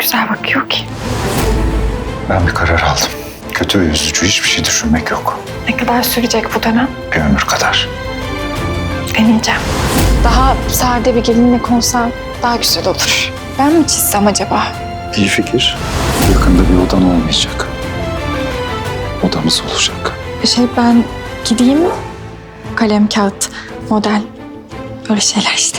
güzel bakıyor ki. Ben bir karar aldım. Kötü ve üzücü hiçbir şey düşünmek yok. Ne kadar sürecek bu dönem? Bir ömür kadar. Deneyeceğim. Daha sade bir gelinle konsam daha güzel olur. Ben mi çizsem acaba? İyi fikir. Yakında bir odan olmayacak. Odamız olacak. Şey ben gideyim mi? Kalem, kağıt, model. Öyle şeyler işte.